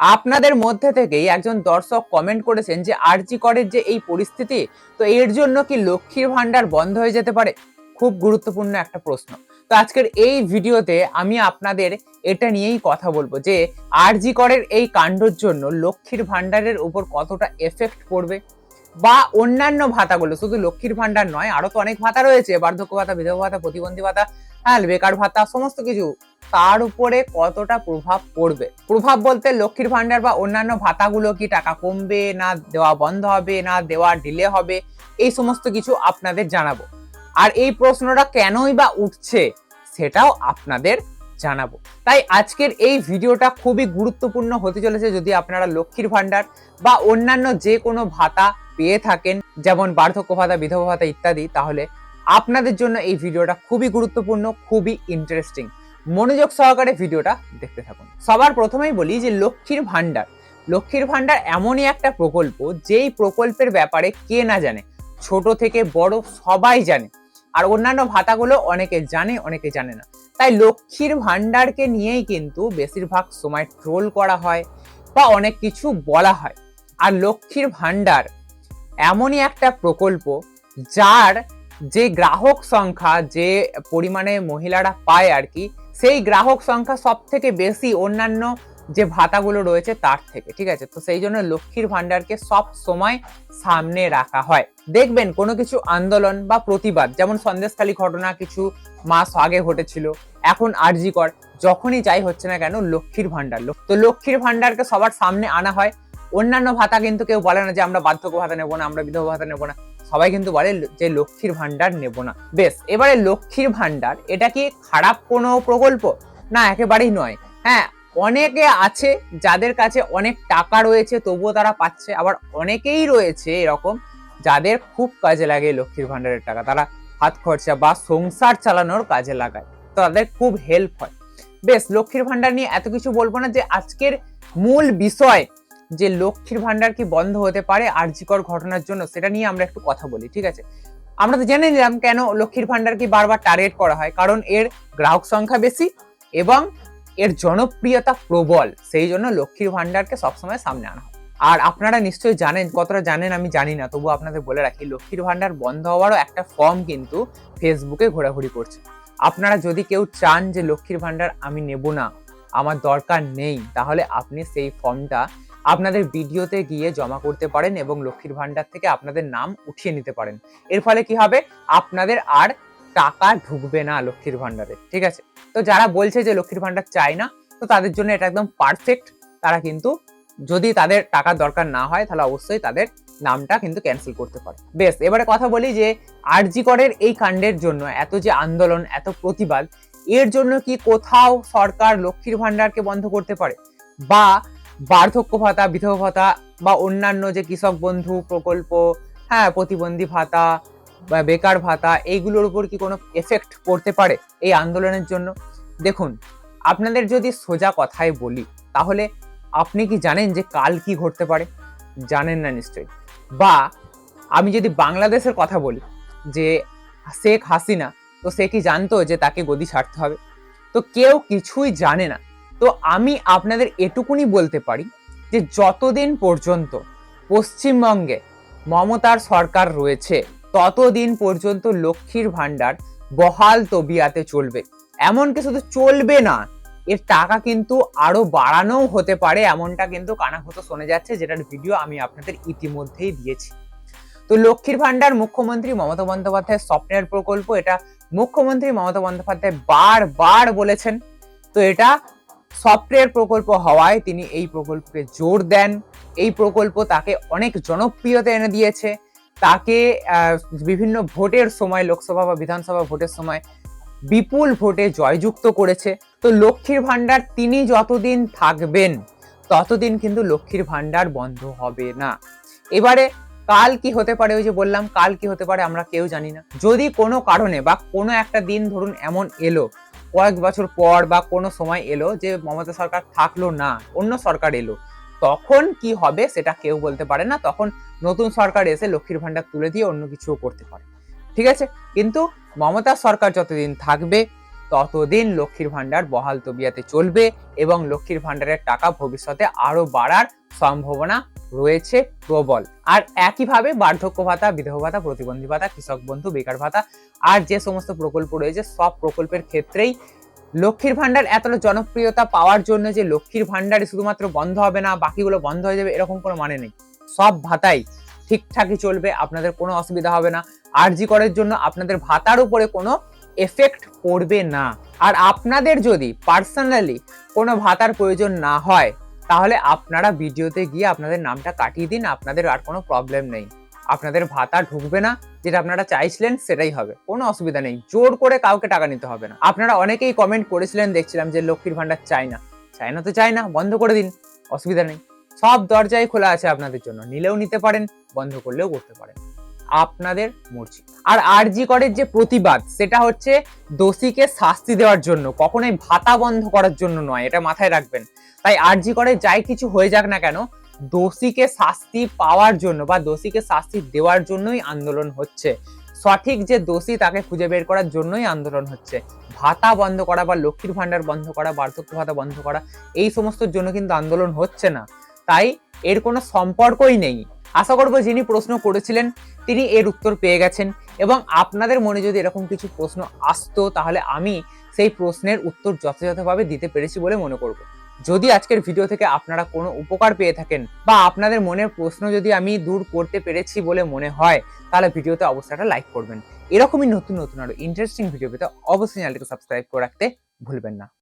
আপনাদের মধ্যে থেকেই একজন দর্শক কমেন্ট করেছেন যে, আরজি করের যে এই পরিস্থিতি, তো এর জন্য কি লক্ষ্মীর ভান্ডার বন্ধ হয়ে যেতে পারে? খুব গুরুত্বপূর্ণ একটা প্রশ্ন। তো আজকের এই ভিডিওতে আমি আপনাদের এটা নিয়েই কথা বলব যে, আরজি করের এই কাণ্ডর জন্য লক্ষ্মীর ভান্ডারের উপর কতটা এফেক্ট পড়বে? বা অন্যান্য ভাতাগুলো, শুধু লক্ষ্মীর ভান্ডার নয়, আরও তো অনেক ভাতা রয়েছে, বার্ধক্য ভাতা, বিধবা ভাতা, প্রতিবন্ধী ভাতা হ্যাঁ বেকার ভাতা, সমস্ত কিছু তার উপরে কতটা প্রভাব পড়বে? প্রভাব বলতে লক্ষ্মীর ভান্ডার বা অন্যান্য ভাতাগুলো কি টাকা কমবে না দেওয়া বন্ধ হবে, না দেওয়া ডিলে হবে? এই সমস্ত কিছু আপনাদের জানাব। আর এই প্রশ্নটা কেনই বা উঠছে সেটাও আপনাদের জানাব। তাই আজকের এই ভিডিওটা খুবই গুরুত্বপূর্ণ হতে চলেছে যদি আপনারা লক্ষ্মীর ভান্ডার বা অন্যান্য যে কোনো ভাতা পেয়ে থাকেন, যেমন বার্ধক্য ভাতা, বিধবা ভাতা ইত্যাদি, তাহলে আপনাদের জন্য এই ভিডিওটা খুবই গুরুত্বপূর্ণ, খুবই ইন্টারেস্টিং মনোযোগ সহকারে ভিডিওটা দেখতে থাকুন। সবার প্রথমেই বলি যে লক্ষ্মীর ভান্ডার লক্ষ্মীর ভান্ডার এমনই একটা প্রকল্প, যেই প্রকল্পের ব্যাপারে কে না জানে, ছোট থেকে বড় সবাই জানে। আর অন্যান্য ভাতাগুলো অনেকে জানে অনেকে জানে না। তাই লক্ষ্মীর ভান্ডারকে নিয়েই কিন্তু বেশিরভাগ সময় ট্রোল করা হয় বা অনেক কিছু বলা হয়। আর লক্ষ্মীর ভান্ডার এমনই একটা প্রকল্প, যার যে গ্রাহক সংখ্যা, যে পরিমাণে মহিলারা পায় আর কি সেই গ্রাহক সংখ্যা সব থেকে বেশি অন্যান্য যে ভাতাগুলো রয়েছে তার থেকে, ঠিক আছে? তো সেই জন্য লক্ষ্মীর ভান্ডারকে সব সময় সামনে রাখা হয়। দেখবেন কোনো কিছু আন্দোলন বা প্রতিবাদ, যেমন সন্দেশখালী ঘটনা কিছু মাস আগে ঘটেছিল, এখন আরজি কর, যখনই যাই হচ্ছে না কেন, লক্ষ্মীর ভান্ডার তো লক্ষ্মীর ভান্ডারকে সবার সামনে আনা হয়। অন্যান্য ভাতা কিন্তু কেউ বলে না যে আমরা বার্ধক্য ভাতা নেব না, আমরা বিধবা ভাতা নেব না। সবাই কিন্তু বলে যে লক্ষ্মীর ভান্ডার নেব না। বেশ, এবারে লক্ষ্মীর ভান্ডার এটা কি খারাপ কোনো প্রকল্প? না, একেবারেই নয়। হ্যাঁ অনেকে আছে যাদের কাছে অনেক টাকা রয়েছে, তবুও তারা পাচ্ছে। আবার অনেকেই রয়েছে এরকম যাদের খুব কাজে লাগে লক্ষ্মীর ভান্ডারের টাকা। তারা হাত খরচা বা সংসার চালানোর কাজে লাগায়। তো তাদের খুব হেল্প হয়। বেশ, লক্ষ্মীর ভান্ডার নিয়ে এত কিছু বলব না যে আজকের মূল বিষয় যে লক্ষ্মীর ভান্ডার কি বন্ধ হতে পারে আর্যিকর ঘটনার জন্য, সেটা নিয়ে আমরা একটু কথা বলি, ঠিক আছে? আমরা তো জেনে নিলাম কেন লক্ষ্মীর ভান্ডার কি বারবার টার্গেট করা হয়, কারণ এর গ্রাহক সংখ্যা বেশি এবং এর জনপ্রিয়তা প্রবল, সেই জন্য লক্ষ্মীর ভান্ডারকে সবসময় সামনে আনা হয়। আর আপনারা নিশ্চয়ই জানেন, কতটা জানেন আমি জানি না তবু আপনাদের বলে রাখি, লক্ষ্মীর ভান্ডার বন্ধ হওয়ারও একটা ফর্ম কিন্তু ফেসবুকে ঘোরাঘুরি করছে। আপনারা যদি কেউ চান যে লক্ষ্মীর ভান্ডার আমি নেব না, আমার দরকার নেই, তাহলে আপনি সেই ফর্মটা আপনাদের ভিডিওতে গিয়ে জমা করতে পারেন এবং লক্ষ্মীর ভান্ডার থেকে আপনাদের নাম উঠিয়ে নিতে পারেন। এর ফলে কি হবে? আপনাদের আর টাকা ঢুকবে না লক্ষ্মীর ভান্ডারে ঠিক আছে? তো যারা বলছে যে লক্ষ্মীর ভান্ডার চায় না, তো তাদের জন্য এটা একদম পারফেক্ট তারা কিন্তু যদি তাদের টাকার দরকার না হয়, তাহলে অবশ্যই তাদের নামটা কিন্তু ক্যান্সেল করতে পারে। বেশ, এবারে কথা বলি যে আরজি করের এই কাণ্ডের জন্য, এত যে আন্দোলন, এত প্রতিবাদ, এর জন্য কি কোথাও সরকার লক্ষ্মীর ভান্ডারকে বন্ধ করতে পারে? বা বার্ধক্য ভাতা বিধবা ভাতা বা অন্যান্য যে কৃষক বন্ধু প্রকল্প হ্যাঁ প্রতিবন্ধী ভাতা বা বেকার ভাতা, এইগুলোর উপর কি কোনো এফেক্ট পড়তে পারে এই আন্দোলনের জন্য? দেখুন, আপনাদের যদি সোজা কথায় বলি, তাহলে আপনি কি জানেন যে কাল কি ঘটতে পারে? জানেন না নিশ্চয়ই। বা আমি যদি বাংলাদেশের কথা বলি, যে শেখ হাসিনা, তো সে কি জানতো যে তাকে গদি ছাড়তে হবে? তো কেউ কিছুই জানে না। তো আমি আপনাদের এটুকুনি বলতে পারি যে যতদিন পর্যন্ত পশ্চিমবঙ্গে মমতার সরকার রয়েছে, ততদিন পর্যন্ত লক্ষ্মীর ভাণ্ডার বহাল তবিয়াতে চলবে। এমনকি শুধু চলবে না, এর টাকা কিন্তু আরও বাড়ানোও হতে পারে, এমনটা কিন্তু কানাঘুতো শোনা যাচ্ছে, যেটার ভিডিও আমি আপনাদের ইতিমধ্যেই দিয়েছি। তো লক্ষ্মীর ভাণ্ডার মুখ্যমন্ত্রী মমতা বন্দ্যোপাধ্যায়ের স্বপ্নের প্রকল্প, এটা মুখ্যমন্ত্রী মমতা বন্দ্যোপাধ্যায় বারবার বলেছেন। তো এটা সফটওয়্যার প্রকল্প হওয়ায় তিনি এই প্রকল্পকে জোর দেন। এই প্রকল্প তাকে অনেক জনপ্রিয়তা এনে দিয়েছে। তাকে বিভিন্ন ভোটের সময়, লোকসভা বা বিধানসভা ভোটের সময় বিপুল ভোটে জয়যুক্ত করেছে। তো লক্ষ্মীর ভাণ্ডার তিনি যতদিন থাকবেন, ততদিন কিন্তু লক্ষ্মীর ভাণ্ডার বন্ধ হবে না। এবারে কাল কি হতে পারে ওই যে বললাম, কাল কি হতে পারে আমরা কেউ জানি না। যদি কোনো কারণে বা কোনো একটা দিন ধরুন এমন এলো কয়েক বছর পর বা কোনো সময় এলো যে মমতা সরকার থাকল না, অন্য সরকার এলো। তখন কি হবে সেটা কেউ বলতে পারে না। তখন নতুন সরকার এসে লক্ষ্মীর ভান্ডার তুলে দিয়ে অন্য কিছুও করতে পারে। ঠিক আছে? কিন্তু মমতা সরকার যতদিন থাকবে, ততদিন লক্ষ্মীর ভান্ডার বহাল তবিয়াতে চলবে এবং লক্ষ্মীর ভাণ্ডারের টাকা ভবিষ্যতে আরও বাড়ার সম্ভাবনা রয়েছে প্রবল। আর একইভাবে বার্ধক্য ভাতা, বিধবা ভাতা, প্রতিবন্ধী ভাতা, কৃষক বন্ধু, বেকার ভাতা, আর যে সমস্ত প্রকল্প রয়েছে, সব প্রকল্পের ক্ষেত্রেই লক্ষ্মীর ভান্ডার এতটা জনপ্রিয়তা পাওয়ার জন্য যে লক্ষ্মীর ভান্ডার শুধুমাত্র বন্ধ হবে না, বাকিগুলো বন্ধ হয়ে যাবে, এরকম কোনো মানে নেই। সব ভাতাই ঠিকঠাকই চলবে, আপনাদের কোনো অসুবিধা হবে না। আরজি করার জন্য আপনাদের ভাতার উপরে কোনো এফেক্ট পড়বে না। আর আপনাদের যদি পার্সোনালি কোনো ভাতার প্রয়োজন না হয় তাহলে আপনারা ভিডিওতে গিয়ে আপনাদের নামটা কাটিয়ে দিন, আপনাদের আর কোনো প্রবলেম নেই। আপনাদের ভাতা ঢুকবে না, যেটা আপনারা চাইছিলেন সেটাই হবে। কোনো অসুবিধা নেই, জোর করে কাউকে টাকা নিতে হবে না। আপনারা অনেকেই কমেন্ট করেছিলেন, দেখছিলাম যে লক্ষ্মীর ভান্ডার চাই না। চাই না তো চাই না, বন্ধ করে দিন, অসুবিধা নেই। সব দরজাই খোলা আছে আপনাদের জন্য, নিলেও নিতে পারেন, বন্ধ করলেও করতে পারেন। আপনাদের মর্জি। আর আরজি করের যে প্রতিবাদ, সেটা হচ্ছে দোষীকে শাস্তি দেওয়ার জন্য, কখনোই ভাতা বন্ধ করার জন্য নয়, এটা মাথায় রাখবেন। তাই আরজি করে যাই কিছু হয়ে যাক না কেন, দোষীকে শাস্তি পাওয়ার জন্য বা দোষীকে শাস্তি দেওয়ার জন্যই আন্দোলন হচ্ছে। সঠিক যে দোষী, তাকে খুঁজে বের করার জন্যই আন্দোলন হচ্ছে। ভাতা বন্ধ করা বা লক্ষ্মীর ভান্ডার বন্ধ করা, বার্ধক্য ভাতা বন্ধ করা, এই সমস্তর জন্য কিন্তু আন্দোলন হচ্ছে না। তাই এর কোনো সম্পর্কই নেই। আশা করব যিনি প্রশ্ন করেছিলেন, তিনি এর উত্তর পেয়ে গেছেন। এবং আপনাদের মনে যদি এরকম কিছু প্রশ্ন আসতো, তাহলে আমি সেই প্রশ্নের উত্তর যথাযথভাবে দিতে পেরেছি বলে মনে করব। যদি আজকের ভিডিও থেকে আপনারা কোনো উপকার পেয়ে থাকেন, বা আপনাদের মনের প্রশ্ন যদি আমি দূর করতে পেরেছি বলে মনে হয়, তাহলে ভিডিওতে অবশ্যই একটা লাইক করবেন। এরকমই নতুন নতুন আরও ইন্টারেস্টিং ভিডিও পেতে অবশ্যই চ্যানেলটিকে সাবস্ক্রাইব করে রাখতে ভুলবেন না।